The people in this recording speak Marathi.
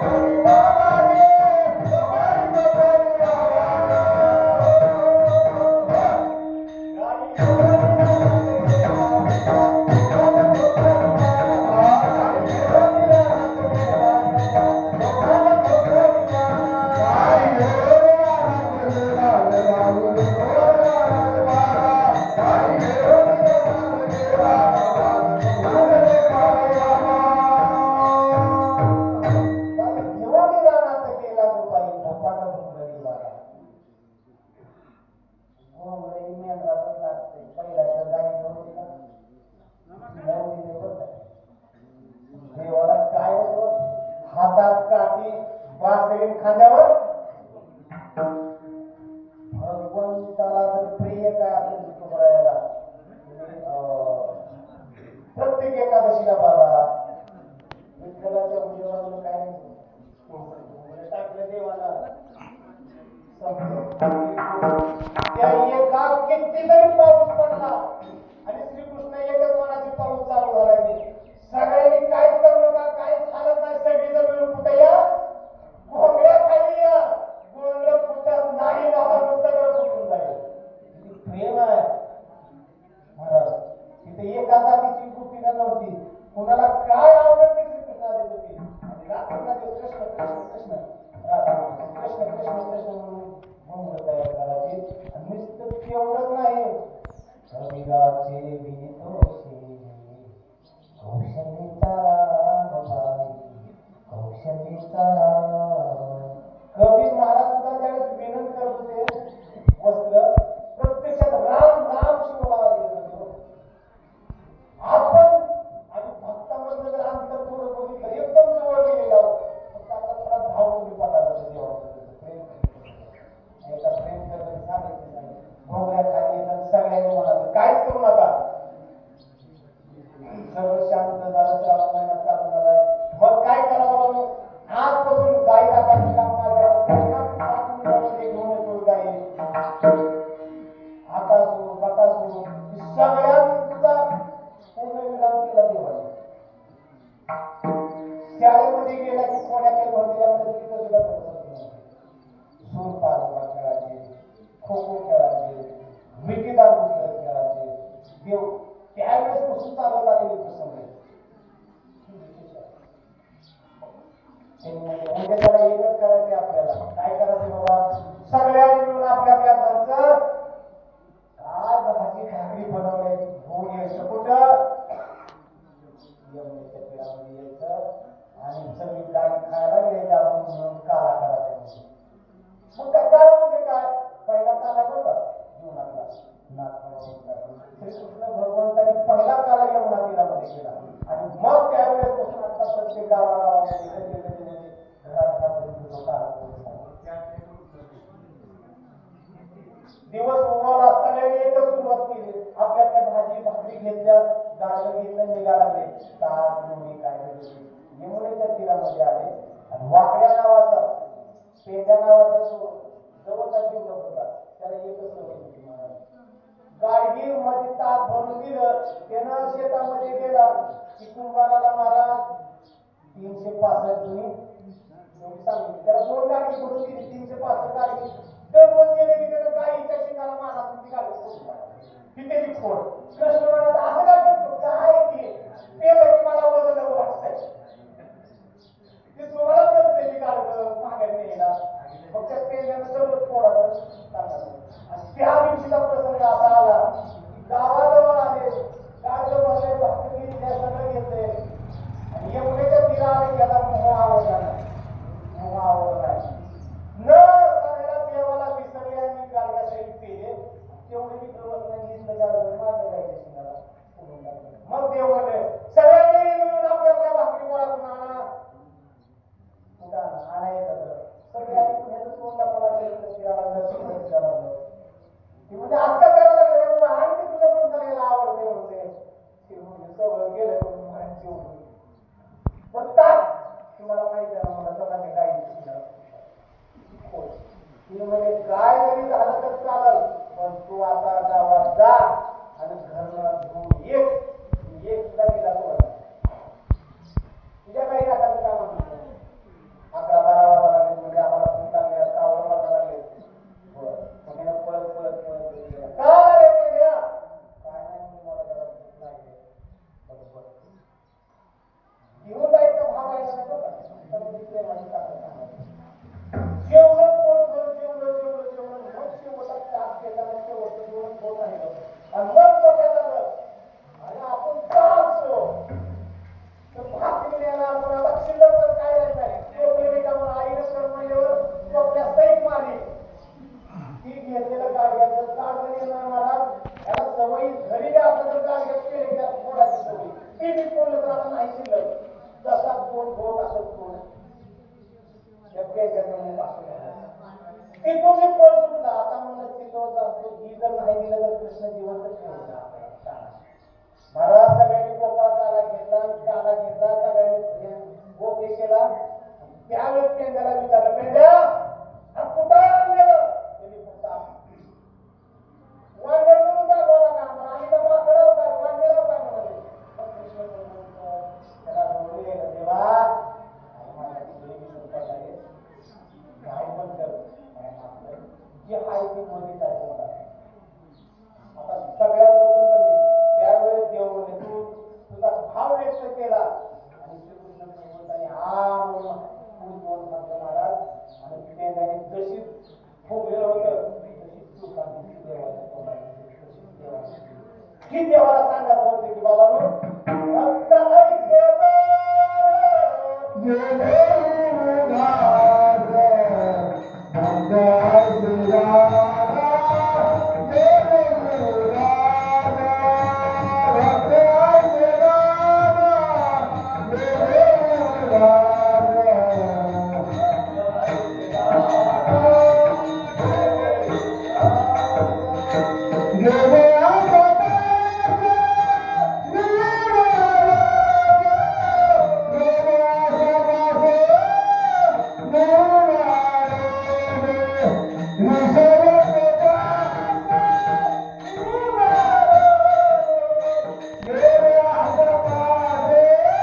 Lord. वासरी खांद्यावर. भगवंताला जर प्रिय काय असेल तुकडायला प्रत्येक एकादशीला बाबा. विठ्ठलाच्या उजेडाला काय म्हणजे टाकलं देवाला. त्या एका किती जरी पाऊस देव आहे. महाराज तिथे एका जातीची वृत्ती नव्हती कोणाला काय आवडत ते श्रीकृष्णा देत होते. आणि रात्रीला तयार करायची. आणि नुसतं तेवढंच नाही. रविराचे वितोषी सोडून सगळ्या तुझा पूर्ण विराम केला देवाने. शाळेमध्ये गेला की कोण्या काही भरतीमध्ये तिथं सुद्धा बसत नाही. सूर खेळायचे खो खो खेळायचे विटी खेळ खेळायचे. देव त्यावेळेस पासून चालत आलेले प्रसंग आहे म्हणजे त्याला एकच करायचे आपल्याला काय करायचं बाबा सगळ्यांनी मिळून आपल्या आपल्या घरचं काय भाजी भाकरी बनवण्याची घेऊन यायचं कुठं यमुनेच्या तीरामध्ये यायचं आणि सगळी गाडी खायला घ्यायची आपण म्हणून काला करायचा मग काय काळ म्हणजे काय पहिला काला बघा जीवनातला श्रीकृष्ण भगवंताने पहिला काला यमुना तीरामध्ये केला आणि मग त्यावेळेस पासून आता प्रत्येक गावागावामध्ये गल्ली गल्लीमध्ये घरात घरापर्यंत तो काला पोहोचला. दिवस उगवला सगळ्यांनी एकच सुरुवात केली. आपल्या आपल्या भाजी भाकरी घेतल्या गाडलं घेतलं निघाला लागले. ताक लोणी काय निवडीच्या तीरामध्ये आले. आणि वाकड्या नावाचा पेंड्या नावाचा जवळचा जीव होता त्याला एकच सवय गाडगीरमध्ये ताप भरून दिलं. त्यानं शेतामध्ये गेला. की कुंभाराला महाराज तीनशे पासष्ट तुम्ही सांगितलं. त्याला दोन गाडी भरून दिली. तीनशे पासष्ट गाडी. दररोज गेले की त्याला गाईच्या शिंगाला मारा तुमची गाडी फोडून ही त्याची खोड. कृष्ण म्हणत असं काय करतो? काय की पेलं की मला वजन वाटतंय. ते तुम्हाला तर त्याची गाडी मागे नेला मग त्या पेल्यानं दररोज फोडायचं सांगायचं. आणि त्या दिवशीचा प्रसंग असा आला की गावाजवळ आले गाडीला भरले भाकरी त्या सगळं घेतले आणि यमुनेच्या तीरा आले की आता मोह आवडला नाही मोह आवडला नाही न सगळ्या देवाला विसरले आणि गाडग्या सहित पेले तेवढे मी गवत नाही घेतलं गाडगं मारलं गायच्या शिंगाला फोडून टाकलं. मग देव म्हणले सगळ्यांनी मिळून आपल्या आपल्या भाकरी गोळा करून आणा कुठं आणा आणा एकत्र सगळ्यांनी ह्याचं तोंड दाखवायला लागलं, इकडं फिरायला लागलं, तिकडं फिरायला लागलं. ती म्हणजे असं का करायला लागलं रे बाबा? आणखी तुझं पण सगळ्याला आवडते म्हणते ती म्हणजे सगळं गेलं म्हणून म्हणायची एवढी. पण ताक तुम्हाला माहिती आहे ना मला चला ते गाई होय. ती म्हणे काय जरी झालं तर चालल पण तू आता गावात जा. त्या पेट्याचं मुख आता म्हणलं ही जर नाही दिलं तर कृष्ण जिवंत ठेवला महाराज सगळ्यांनी गोपाळ काला घेतला काला घेतला सगळ्यांनी गोप हे केला. त्यावेळेस पेंड्याला विचारलं पेंड्या कुठं आणलेलं त्यांनी फक्त असं. वांगण करून दाखवला का आम्हाला आम्ही का वाकडं होता वांगेला होता म्हणाले मग कृष्ण बोलतो, त्याला बोलले देवा आई माझ्या तुझे मी संकट आहे काय पण कर काय मागतं. जे आहे ते मध्येच आहे बोला. आता सगळ्यात मोठं कमी त्यावेळेस देव म्हणे तू तुझा भाव केला आणि श्रीकृष्ण भगवंताने हा म्हणून म्हटलं महाराज. आणि पेंड्याने जशी तशी चूक आली. देवाच्या तोंडात. ही देवाला सांगायचं होतं की बाबा भक्त ऐसे